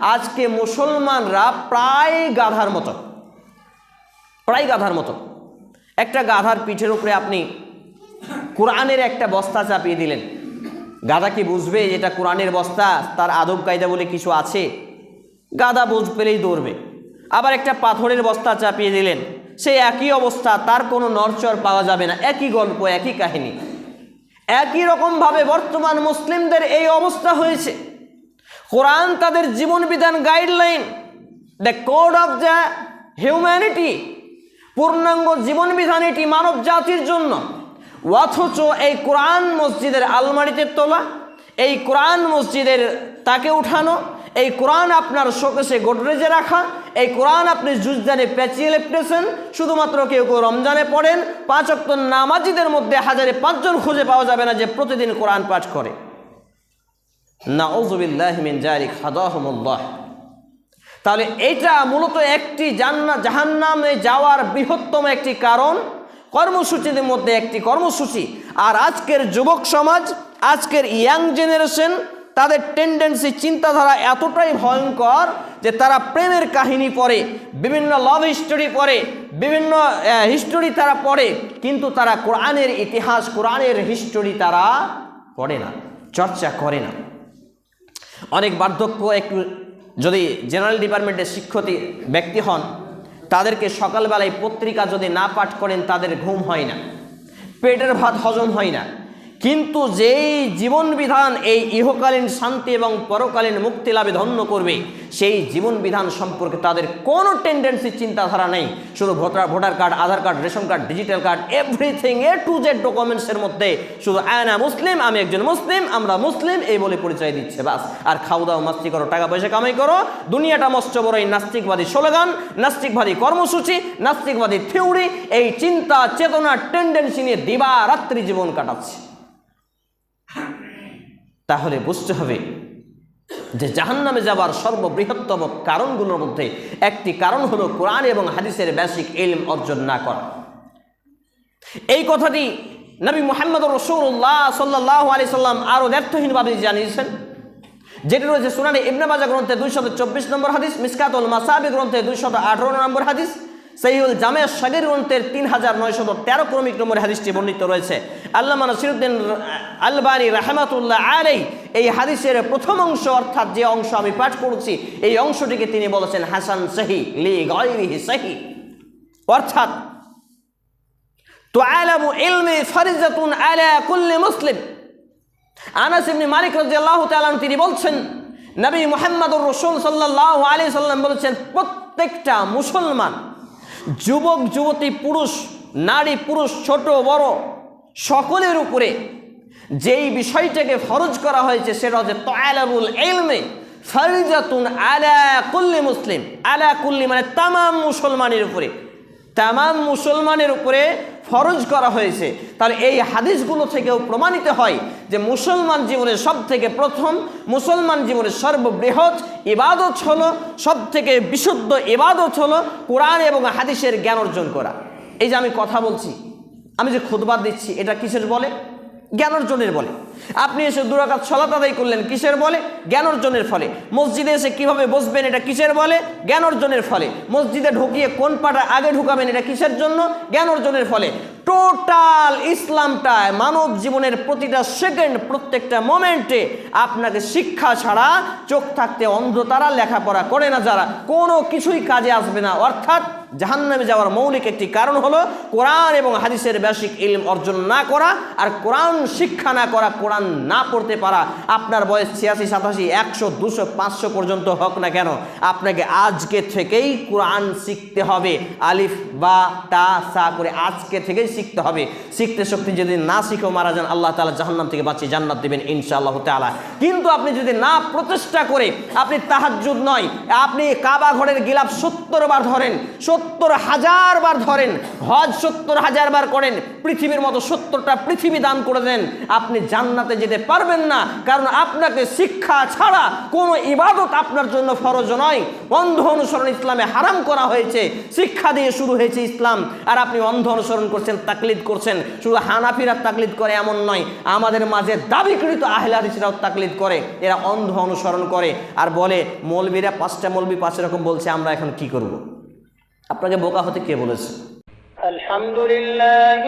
আজকে মুসলমানরা প্রায় গাধার মতো, প্রায় গাধার মতো, একটা গাধার পিঠের উপরে আপনি কোরআনের একটা বস্তা চাপিয়ে দিলেন। গাধা কি বুঝবে যেটা কোরআনের বস্তা? তার আদব কায়দা বলে কিছু আছে? গাধা বুঝ পেলেই দৌড়বে। আবার একটা পাথরের বস্তা চাপিয়ে দিলেন। সেই একই অবস্থা, তার কোনো নরচর পাওয়া যাবে না। একই গল্প, একই কাহিনী। একই রকমভাবে বর্তমান মুসলিমদের এই অবস্থা হয়েছে। কোরআন তাদের জীবন বিধান guideline the code of the humanity পূর্ণাঙ্গ জীবন বিধান এটি মানব জাতির জন্য। অথচ এই কোরআন মসজিদের আলমারিতে তোলা, এই কোরআন মসজিদের তাকে উঠানো এই কোরআন আপনার শোকেশে গোডরেজে রাখা, এই কোরআন আপনি জুজদানে পেঁচিয়ে লেপটেছেন, শুধুমাত্র কেউ কেউ রমজানে পড়েন, পাঁচ অক্ট নামাজিদের মধ্যে হাজারে পাঁচজন খুঁজে পাওয়া যাবে না যে প্রতিদিন কোরআন পাঠ করে। তাহলে এইটা মূলত একটি জান্না, জাহান্নামে যাওয়ার বৃহত্তম একটি কারণ কর্মসূচিদের মধ্যে একটি কর্মসূচি। আর আজকের যুবক সমাজ, আজকের ইয়াং জেনারেশন তাদের টেন্ডেন্সি চিন্তাধারা এতটাই ভয়ঙ্কর যে তারা প্রেমের কাহিনী পড়ে, বিভিন্ন লাভ হিস্টোরি পড়ে, বিভিন্ন হিস্টোরি তারা পড়ে, কিন্তু তারা কোরআনের ইতিহাস, কোরআনের হিস্টোরি তারা পড়ে না, চর্চা করে না। অনেক বার্ধক্য একটু, যদি জেনারেল ডিপার্টমেন্টের শিক্ষিত ব্যক্তি হন, তাদেরকে সকালবেলায় পত্রিকা যদি না পাঠ করেন, তাদের ঘুম হয় না, পেটের ভাত হজম হয় না। কিন্তু যেই জীবন বিধান এই ইহকালীন শান্তি এবং পরকালীন মুক্তি লাভে ধন্য করবে, সেই জীবন বিধান সম্পর্কে তাদের কোনো টেন্ডেন্সি চিন্তাধারা নেই। শুধু voter voter card, Aadhaar card, ration card digital card everything A to Z ডকুমেন্টসের মধ্যে। শুধু আয়না মুসলিম, আমি একজন মুসলিম, আমরা মুসলিম, এই বলে পরিচয় দিচ্ছে, বাস। আর খাও দাও মাস্তি করো, টাকা পয়সা কামাই করো, দুনিয়াটা মস্ত বড় এই নাস্তিকবাদী স্লোগান, নাস্তিকবাদী কর্মসূচি, নাস্তিকবাদী থিওরি এই চিন্তা, চেতনা টেন্ডেন্সি নিয়ে দিবা রাত্রি জীবন কাটাচ্ছে। তাহলে বুঝতে হবে যে জাহান্নামে যাবার সর্ববৃহত্তম কারণগুলোর মধ্যে একটি কারণ হলো কোরআন এবং হাদিসের বেসিক এলম অর্জন না করা। এই কথাটি নবী মোহাম্মদ রসুল্লাহ সাল্লাহ আলি সাল্লাম আরও ব্যর্থহীনভাবে জানিয়েছেন, যেটি রয়েছে সুনানি ইবনে মাজা গ্রন্থে দুইশত চব্বিশ নম্বর হাদিস, মিসকাতুল মাসাবি গ্রন্থে দুইশত আঠারো নম্বর হাদিস সহিউল জামে সগির গ্রন্থের তিন হাজার নয়শত তেরো ক্রমিক নম্বর হাদিসটি বর্ণিত রয়েছে। আল্লামা নসিরুদ্দিন আলবানী রাহমাতুল্লাহ আলাই এই হাদিসের প্রথম অংশ অর্থাৎ যে অংশ আমি পাঠ করছি, এই অংশটিকে তিনি বলেছেন হাসান সাহি লি গায়রিহি সাহি। অর্থাৎ, তুআলামু ইলমি ফারিজাতুন আলা কুল্লি মুসলিম। আনাস ইবনে মালিক রাদিয়াল্লাহু তাআলা তিনি বলছেন, নবী মুহাম্মদুর রাসূল সাল্লাল্লাহু আলাইহি সাল্লাম বলেছেন, প্রত্যেকটা মুসলমান যুবক, যুবতী, পুরুষ, নারী, পুরুষ, ছোট, বড়, সকলের উপরে যেই বিষয়টাকে ফরজ করা হয়েছে সেটা হচ্ছে তয়ালাবুল এলমে ফরিজাতুন আলা কুল্লি মুসলিম। আলা কুল্লি মানে তামাম মুসলমানের উপরে। তামাম মুসলমানের উপরে ফরজ করা হয়েছে, তাহলে এই হাদিসগুলো থেকেও প্রমাণিত হয় যে মুসলমান জীবনের সব থেকে প্রথম, মুসলমান জীবনের সর্ববৃহৎ ইবাদত হলো সব থেকে বিশুদ্ধ ইবাদত হল কোরআন এবং হাদিসের জ্ঞান অর্জন করা। এই যে আমি কথা বলছি, আমি যে খুদবাদ দিচ্ছি, এটা কিসের বলে? জ্ঞান অর্জনের বলে। আপনি এসে দুরাকাত সলাত আদায় করলেন, কিসের বলে? জ্ঞান অর্জনের ফলে। মসজিদে এসে কীভাবে বসবেন, এটা কিসের বলে? জ্ঞান অর্জনের ফলে। মসজিদে ঢুকিয়ে কোন পাটা আগে ঢুকাবেন, এটা কিসের জন্য? জ্ঞান অর্জনের ফলে। টোটাল ইসলামটায় মানব জীবনের প্রতিটা সেকেন্ড, প্রত্যেকটা মোমেন্টে আপনাকে শিক্ষা ছাড়া চোখ থাকতে অন্ধ তারা লেখাপড়া করে না যারা। কোনো কিছুই কাজে আসবে না। অর্থাৎ জাহান্নামে যাওয়ার মৌলিক একটি কারণ হলো কোরআন এবং হাদিসের বেসিক ইলম অর্জন না করা আর কোরআন শিক্ষা না করা, কোরআন না পড়তে পারা। আপনার বয়স ছিয়াশি, সাতাশি, একশো, দুশো, পাঁচশো পর্যন্ত হোক না কেন, আপনাকে আজকে থেকেই কোরআন শিখতে হবে। আলিফ, বা, তা, সা করে আজকে থেকেই শিখতে হবে। শিখতে শক্তি যদি না শিখেও মারা যান, আল্লাহ তালা জাহান্নাম থেকে বাঁচিয়ে জান্নাত দেবেন ইনশাআল্লাহ তালা কিন্তু আপনি যদি না প্রচেষ্টা করে আপনি তাহাজুদ নয়, আপনি কাবা ঘরের গিলাপ সত্তর বার ধরেন, সত্তর হাজার বার ধরেন, হজ সত্তর হাজার বার করেন, পৃথিবীর মতো সত্তরটা পৃথিবী দান করে দেন, আপনি জান্নাতে যেতে পারবেন না। কারণ আপনাকে শিক্ষা ছাড়া কোনো ইবাদত আপনার জন্য ফরজ নয়। অন্ধ অনুসরণ ইসলামে হারাম করা হয়েছে, শিক্ষা দিয়ে শুরু হয়েছে ইসলাম। আর আপনি অন্ধ অনুসরণ করছেন, তাকলিদ করছেন শুধু হানাফিরা তাকলিদ করে এমন নয়, আমাদের মাঝে দাবিকৃত আহলাদিসরাও তাকলিদ করে, এরা অন্ধ অনুসরণ করে আর বলে, মৌলবীরা পাঁচটা মৌলবী পাঁচ রকম বলছে, আমরা এখন কি করব। আপনাকে বোকা হতে কে বলেছে আলহামদুলিল্লাহ